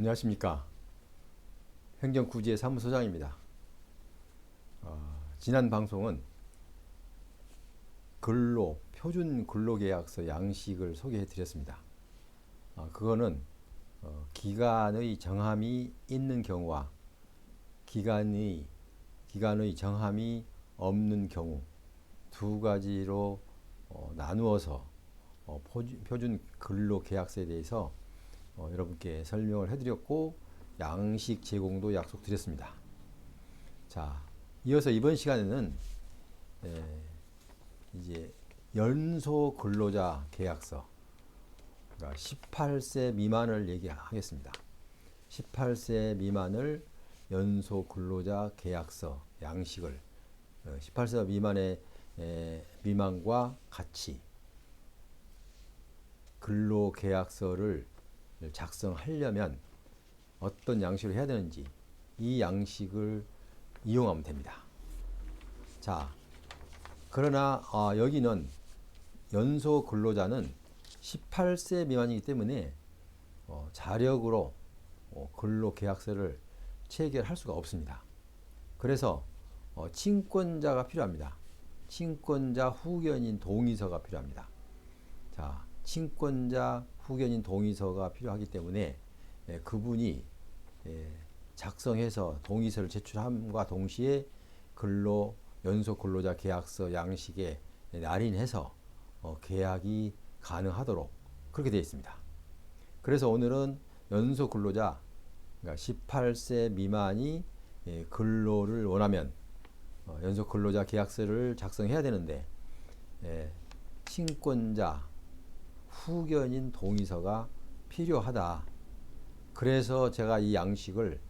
안녕하십니까. 행정구지의 사무소장입니다. 어, 지난 방송은 근로, 표준 근로계약서 양식을 소개해 드렸습니다. 어, 그거는 어, 기간의 정함이 있는 경우와 기간의, 기간의 정함이 없는 경우 두 가지로 어, 나누어서 어, 포주- 표준 근로계약서에 대해서 어, 여러분께 설명을 해드렸고 양식 제공도 약속드렸습니다. 자, 이어서 이번 시간에는 에, 이제 연소 근로자 계약서 그러니까 18세 미만을 얘기하겠습니다. 18세 미만을 연소 근로자 계약서 양식을 어, 18세 미만의 에, 미만과 같이 근로 계약서를 작성하려면 어떤 양식으로 해야 되는지 이 양식을 이용하면 됩니다. 자, 그러나 아, 여기는 연소 근로자는 18세 미만이기 때문에 어, 자력으로 어, 근로 계약서를 체결할 수가 없습니다. 그래서 어, 친권자가 필요합니다. 친권자 후견인 동의서가 필요합니다. 자, 친권자 후견인 동의서가 필요하기 때문에 예, 그분이 예, 작성해서 동의서를 제출함과 동시에 근로 연소 근로자 계약서 양식에 날인해서 어, 계약이 가능하도록 그렇게 되어 있습니다. 그래서 오늘은 연소 근로자 그러니까 18세 미만이 예, 근로를 원하면 어, 연소 근로자 계약서를 작성해야 되는데 예, 친권자 후견인 동의서가 필요하다. 그래서 제가 이 양식을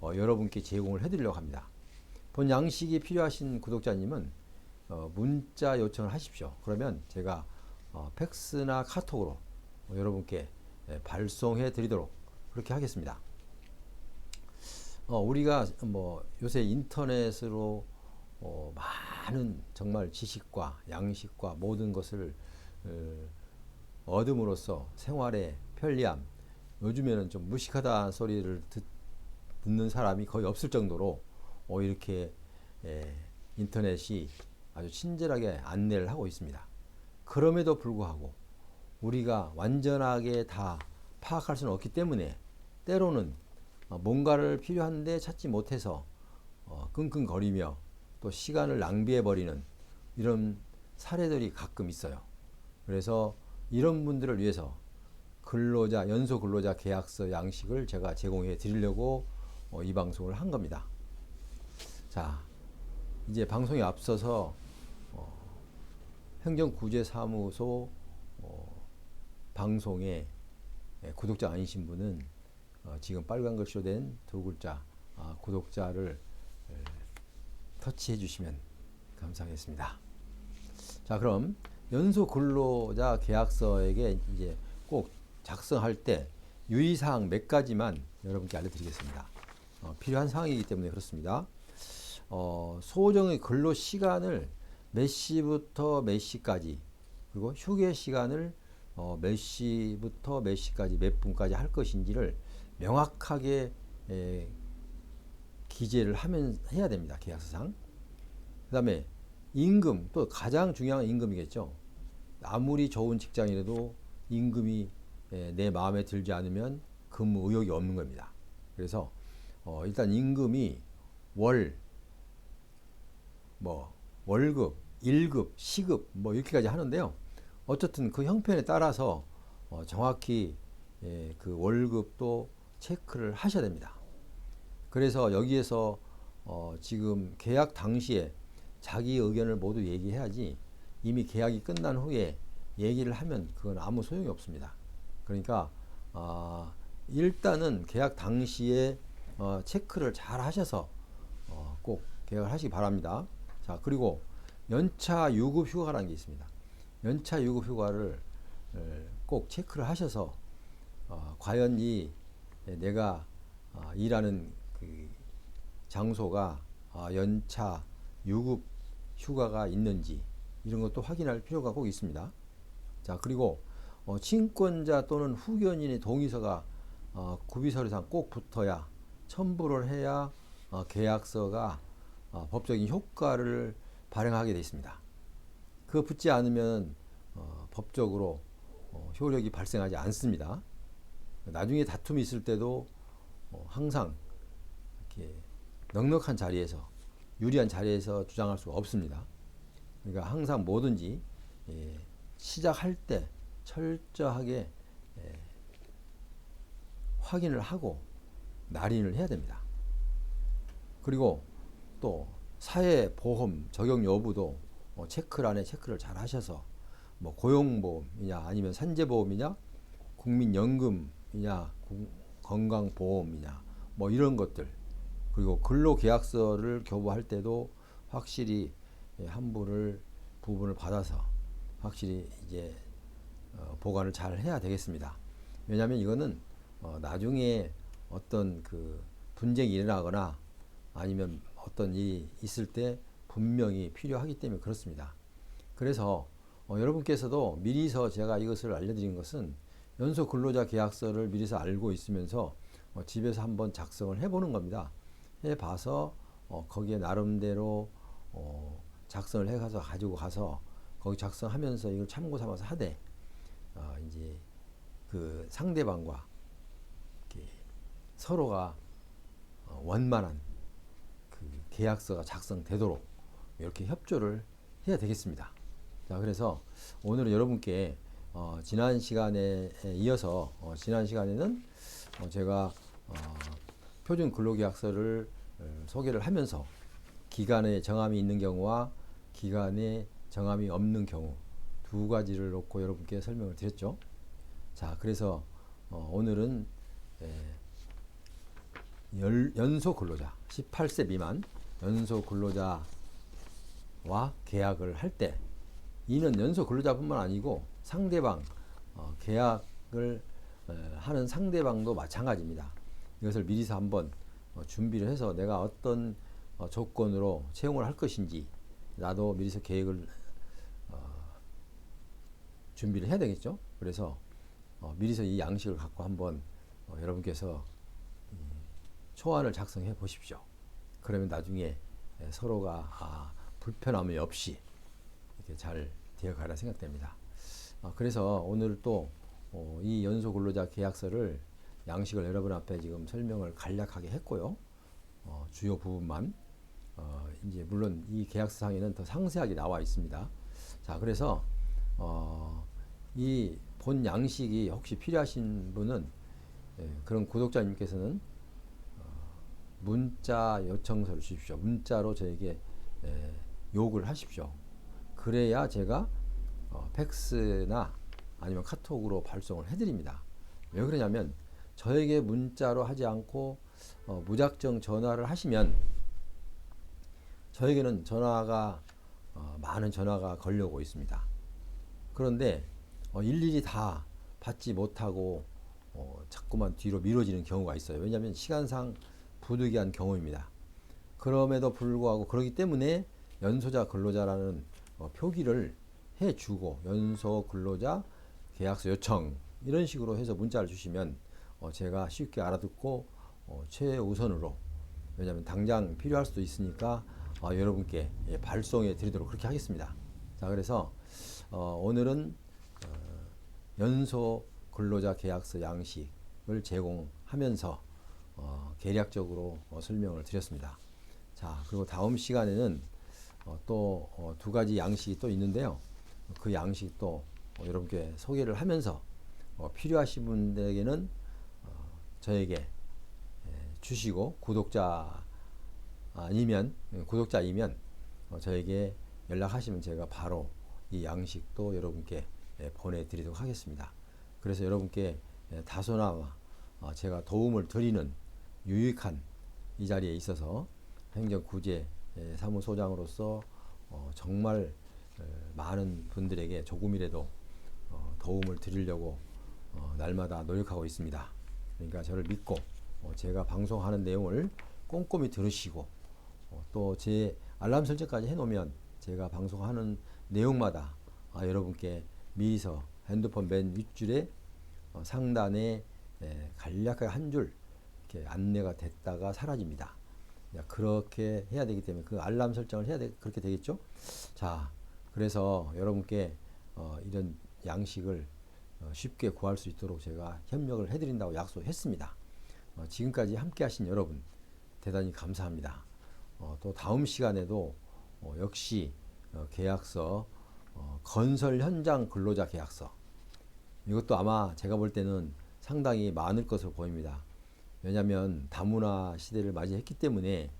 어, 여러분께 제공을 해드리려고 합니다. 본 양식이 필요하신 구독자님은 어, 문자 요청을 하십시오. 그러면 제가 어, 팩스나 카톡으로 어, 여러분께 예, 발송해 드리도록 그렇게 하겠습니다. 어, 우리가 뭐 요새 인터넷으로 어, 많은 정말 지식과 양식과 모든 것을 어, 얻음으로써 생활의 편리함, 요즘에는 좀 무식하다 소리를 듣, 는 사람이 거의 없을 정도로 어, 이렇게 에, 인터넷이 아주 친절하게 안내를 하고 있습니다. 그럼에도 불구하고 우리가 완전하게 다 파악할 수는 없기 때문에 때로는 어, 뭔가를 필요한데 찾지 못해서 어, 끙끙거리며 또 시간을 낭비해 버리는 이런 사례들이 가끔 있어요. 그래서 이런 분들을 위해서 근로자 연소 근로자 계약서 양식을 제가 제공해 드리려고 어, 이 방송을 한 겁니다. 자, 이제 방송에 앞서서 어, 행정구제사무소 어, 방송에 예, 구독자 아니신 분은 어, 지금 빨간 글씨로 된 두 글자 아, 구독자를 에, 터치해 주시면 감사하겠습니다. 자, 그럼 연소 근로자 계약서에게 이제 꼭 작성할 때 유의사항 몇 가지만 여러분께 알려드리겠습니다. 어, 필요한 사항이기 때문에 그렇습니다. 어, 소정의 근로 시간을 몇 시부터 몇 시까지 그리고 휴게 시간을 어, 몇 시부터 몇 시까지 몇 분까지 할 것인지를 명확하게 에, 기재를 하면 해야 됩니다. 계약서상. 그다음에 임금 또 가장 중요한 임금이겠죠. 아무리 좋은 직장이라도 임금이 에, 내 마음에 들지 않으면 근무 의욕이 없는 겁니다. 그래서 어, 일단 임금이 월, 뭐 월급, 일급, 시급 뭐 이렇게까지 하는데요. 어쨌든 그 형편에 따라서 어, 정확히 예, 그 월급도 체크를 하셔야 됩니다. 그래서 여기에서 어, 지금 계약 당시에 자기 의견을 모두 얘기해야지 이미 계약이 끝난 후에 얘기를 하면 그건 아무 소용이 없습니다. 그러니까 어, 일단은 계약 당시에 어, 체크를 잘 하셔서 어, 꼭 계약을 하시기 바랍니다. 자 그리고 연차 유급 휴가라는 게 있습니다. 연차 유급 휴가를 에, 꼭 체크를 하셔서 어, 과연 이 내가 어, 일하는 그 장소가 어, 연차 유급 휴가가 있는지 이런 것도 확인할 필요가 꼭 있습니다. 자 그리고 어, 친권자 또는 후견인의 동의서가 어, 구비서류상 꼭 붙어야 첨부를 해야 어, 계약서가 어, 법적인 효과를 발행하게 되어 있습니다. 그 붙지 않으면 어, 법적으로 어, 효력이 발생하지 않습니다. 나중에 다툼이 있을 때도 어, 항상 이렇게 넉넉한 자리에서 유리한 자리에서 주장할 수가 없습니다. 그러니까 항상 뭐든지 예, 시작할 때 철저하게 예, 확인을 하고 날인을 해야 됩니다. 그리고 또 사회보험 적용 여부도 어, 체크란에 체크를 잘 하셔서 뭐 고용보험이냐 아니면 산재보험이냐 국민연금이냐 구- 건강보험이냐 뭐 이런 것들 그리고 근로계약서를 교부할 때도 확실히 예, 한부를 부분을 받아서 확실히 이제 어, 보관을 잘 해야 되겠습니다. 왜냐하면 이거는 어, 나중에 어떤 그 분쟁이 일어나거나 아니면 어떤 일이 있을 때 분명히 필요하기 때문에 그렇습니다. 그래서 어, 여러분께서도 미리서 제가 이것을 알려드린 것은 연소 근로자 계약서를 미리서 알고 있으면서 어, 집에서 한번 작성을 해보는 겁니다. 해봐서 어, 거기에 나름대로 어, 작성을 해가서 가지고 가서 거기 작성하면서 이걸 참고 삼아서 하되 어, 이제 그 상대방과 서로가 어, 원만한 그 계약서가 작성되도록 이렇게 협조를 해야 되겠습니다. 자, 그래서 오늘은 여러분께 어, 지난 시간에 이어서 어, 지난 시간에는 어, 제가 어, 표준 근로계약서를 어, 소개를 하면서 기간에 정함이 있는 경우와 기간에 정함이 없는 경우 두 가지를 놓고 여러분께 설명을 드렸죠. 자, 그래서 어, 오늘은 에, 열, 연소 근로자 18세 미만 연소 근로자와 계약을 할 때 이는 연소 근로자뿐만 아니고 상대방 어, 계약을 어, 하는 상대방도 마찬가지입니다. 이것을 미리서 한번 어, 준비를 해서 내가 어떤 어, 조건으로 채용을 할 것인지 나도 미리서 계획을 어, 준비를 해야 되겠죠. 그래서 어, 미리서 이 양식을 갖고 한번 어, 여러분께서 이 초안을 작성해 보십시오. 그러면 나중에 에, 서로가 아, 불편함이 없이 이렇게 잘 되어가라 생각됩니다. 아, 그래서 오늘 또 어, 이 연소 근로자 계약서를 양식을 여러분 앞에 지금 설명을 간략하게 했고요. 어, 주요 부분만 어, 이제 물론 이 계약서 상에는 더 상세하게 나와 있습니다. 자, 그래서 어, 이 본 양식이 혹시 필요하신 분은 예, 그런 구독자님께서는 어, 문자 요청서를 주십시오. 문자로 저에게 예, 요구를 하십시오. 그래야 제가 어, 팩스나 아니면 카톡으로 발송을 해드립니다. 왜 그러냐면 저에게 문자로 하지 않고 어, 무작정 전화를 하시면 저에게는 전화가 어, 많은 전화가 걸려오고 있습니다. 그런데 어, 일일이 다 받지 못하고 어, 자꾸만 뒤로 미뤄지는 경우가 있어요. 왜냐하면 시간상 부득이한 경우입니다. 그럼에도 불구하고 그렇기 때문에 연소자 근로자라는 어, 표기를 해주고 연소 근로자 계약서 요청 이런 식으로 해서 문자를 주시면 어, 제가 쉽게 알아듣고 어, 최우선으로 왜냐하면 당장 필요할 수도 있으니까 어, 여러분께 예, 발송해 드리도록 그렇게 하겠습니다. 자 그래서 어, 오늘은 어, 연소 근로자 계약서 양식을 제공하면서 어, 계략적으로 어, 설명을 드렸습니다. 자 그리고 다음 시간에는 어, 또두 가지 양식이 또 있는데요. 그 양식도 어, 여러분께 소개를 하면서 어, 필요하신 분들에게는 어, 저에게 예, 주시고 구독자 아니면 예, 구독자이면 어, 저에게 연락하시면 제가 바로 이 양식도 여러분께 예, 보내드리도록 하겠습니다. 그래서 여러분께 예, 다소나마 어, 제가 도움을 드리는 유익한 이 자리에 있어서 행정구제 예, 사무소장으로서 어, 정말 에, 많은 분들에게 조금이라도 어, 도움을 드리려고 어, 날마다 노력하고 있습니다. 그러니까 저를 믿고 어, 제가 방송하는 내용을 꼼꼼히 들으시고 어, 또제 알람 설정까지 해놓으면 제가 방송하는 내용마다 아, 여러분께 미리서 핸드폰 맨 윗줄에 어, 상단에 예, 간략하게 한 줄 이렇게 안내가 됐다가 사라집니다. 야, 그렇게 해야 되기 때문에 그 알람 설정을 해야 돼 그렇게 되겠죠. 자, 그래서 여러분께 어, 이런 양식을 어, 쉽게 구할 수 있도록 제가 협력을 해드린다고 약속했습니다. 어, 지금까지 함께 하신 여러분 대단히 감사합니다. 어, 또 다음 시간에도 어, 역시 어, 계약서 어, 건설 현장 근로자 계약서 이것도 아마 제가 볼 때는 상당히 많을 것으로 보입니다. 왜냐하면 다문화 시대를 맞이했기 때문에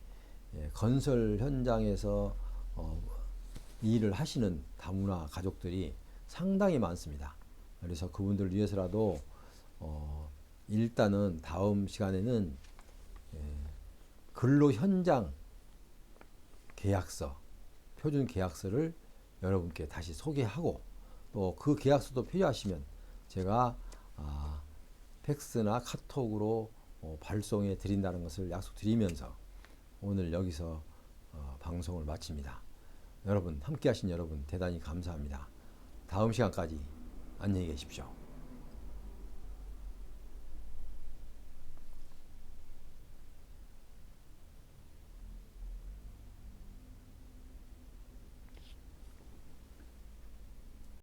예, 건설 현장에서 어, 일을 하시는 다문화 가족들이 상당히 많습니다. 그래서 그분들 위해서라도 어, 일단은 다음 시간에는 예, 근로 현장 계약서, 표준 계약서를 여러분께 다시 소개하고 또 그 계약서도 필요하시면 제가 아, 팩스나 카톡으로 어, 발송해 드린다는 것을 약속드리면서 오늘 여기서 어, 방송을 마칩니다. 여러분 함께 하신 여러분 대단히 감사합니다. 다음 시간까지 안녕히 계십시오.